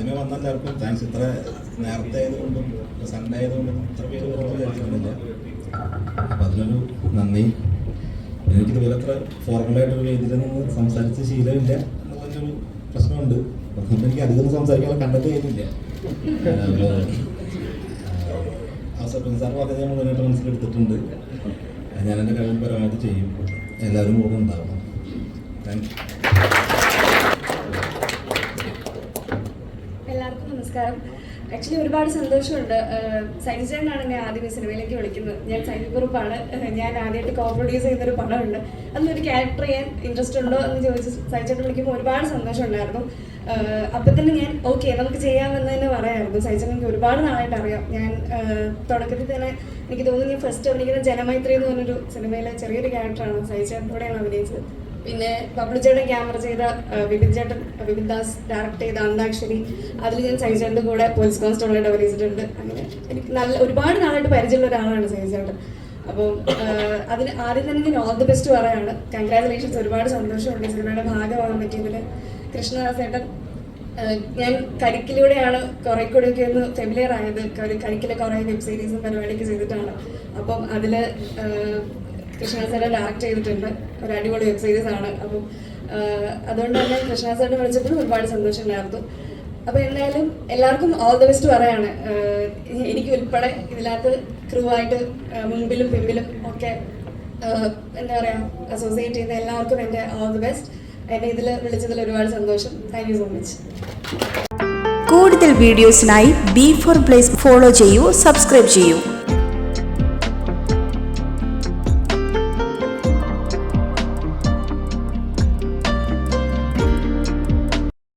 ആദ്യമേ വന്ന എല്ലാവർക്കും താങ്ക്സ് ഇത്ര നേരത്തെ ആയതുകൊണ്ടും സൺഡേ ആയതുകൊണ്ടും ഇത്ര പേര് കുറവ് വിചാരിച്ചിരുന്നില്ല അപ്പം അതിനൊരു നന്ദി. എനിക്ക് ഇതുപോലെ അത്ര ഫോർമലായിട്ട് ഒരു വേദിയിൽ നിന്ന് സംസാരിച്ച ശീലമില്ല. എന്നുള്ളൊരു പ്രശ്നമുണ്ട്. അതുകൊണ്ട് എനിക്ക് അധികം സംസാരിക്കാനുള്ള ചെയ്യുന്നില്ല ഒരു അവസരം സാർ പറഞ്ഞത് ഞാൻ മുഴുവനായിട്ട് മനസ്സിലെടുത്തിട്ടുണ്ട്. ഞാൻ എന്റെ കഴിവ് പരമായിട്ട് ചെയ്യും. എല്ലാവരും കൂടെ ഉണ്ടാവണം. താങ്ക് യു നമസ്കാരം. ആക്ച്വലി ഒരുപാട് സന്തോഷമുണ്ട്. സൈനിച്ചേട്ടനാണ് എന്നെ ആദ്യം ഈ സിനിമയിലേക്ക് വിളിക്കുന്നത്. ഞാൻ സൈനി ഗ്രൂപ്പാണ്. ഞാൻ ആദ്യമായിട്ട് കോ പ്രൊഡ്യൂസ് ചെയ്യുന്നൊരു പടമുണ്ട്. അതിലൊരു ക്യാരക്ടർ ചെയ്യാൻ ഇൻട്രസ്റ്റ് ഉണ്ടോ എന്ന് ചോദിച്ച് സൈച്ചേട്ടൻ വിളിക്കുമ്പോൾ ഒരുപാട് സന്തോഷം ഉണ്ടായിരുന്നു ഏഹ് അപ്പം തന്നെ ഞാൻ ഓക്കെ നമുക്ക് ചെയ്യാമെന്ന് തന്നെ പറയാമായിരുന്നു സൈച്ചേട്ടൻ എനിക്ക് ഒരുപാട് നാളായിട്ട് അറിയാം. ഞാൻ തുടക്കത്തിൽ തന്നെ എനിക്ക് തോന്നുന്നു ഞാൻ ഫസ്റ്റ് അഭിനയിക്കുന്ന ജനമൈത്രി എന്ന് പറഞ്ഞൊരു സിനിമയിലെ ചെറിയൊരു ക്യാരക്ടറാണ് കൂടെയാണ് അഭിനയിച്ചത്. പിന്നെ ബബ്ലു ചേട്ടൻ ക്യാമറ ചെയ്ത വിപിൻ ചേട്ടൻ വിപിൻ ദാസ് ഡയറക്ട് ചെയ്ത അന്താക്ഷരി അതിൽ ഞാൻ സൈജേട്ടന്റെ കൂടെ പോലീസ് കോൺസ്റ്റബിളായിട്ട് അഭിനയിച്ചിട്ടുണ്ട്. അങ്ങനെ എനിക്ക് നല്ല ഒരുപാട് നാളായിട്ട് പരിചയമുള്ള ഒരാളാണ് സൈജേട്ടൻ അപ്പം അതിന് ആദ്യം തന്നെ ഞാൻ ഓൾ ദി ബെസ്റ്റ് പറയാണ്. കൺഗ്രാചുലേഷൻസ് ഒരുപാട് സന്തോഷമുണ്ട്. സിനിമയുടെ ഭാഗമാകാൻ പറ്റിയതിൽ. കൃഷ്ണദാസ് ചേട്ടൻ ഞാൻ കരിക്കിലൂടെയാണ് കുറെ കൂടെയൊക്കെ ഒന്ന് ഫെമിലിയർ ആയത്. കരിക്കിലെ കുറേ വെബ് സീരീസും പരിപാടിയൊക്കെ ചെയ്തിട്ടാണ്. അപ്പം അതിൽ കൃഷ്ണദാസ് സാറെ ഡയറക്റ്റ് ചെയ്തിട്ടുണ്ട്. ഒരു അടിപൊളി വെബ് സീരീസ് ആണ് അപ്പം അതുകൊണ്ട് തന്നെ കൃഷ്ണ സാറിനെ വിളിച്ചപ്പോഴും ഒരുപാട് സന്തോഷമുണ്ടായിരുന്നു. അപ്പോൾ എന്തായാലും എല്ലാവർക്കും ഓൾ ദ ബെസ്റ്റ് പറയാണ്. എനിക്ക് ഉൾപ്പെടെ ഇതിനകത്ത് ക്രൂ ആയിട്ട് മുൻപിലും പിമ്പിലും ഒക്കെ എന്താ പറയുക അസോസിയേറ്റ് ചെയ്യുന്ന എല്ലാവർക്കും എന്റെ ഓൾ ദി ബെസ്റ്റ് എന്നെ ഇതിൽ വിളിച്ചതിൽ ഒരുപാട് സന്തോഷം. താങ്ക് യു സോ മച്ച് കൂടുതൽ വീഡിയോസിനായി ബി ഫോർ പ്ലേസ് ഫോളോ ചെയ്യൂ സബ്സ്ക്രൈബ് ചെയ്യൂ.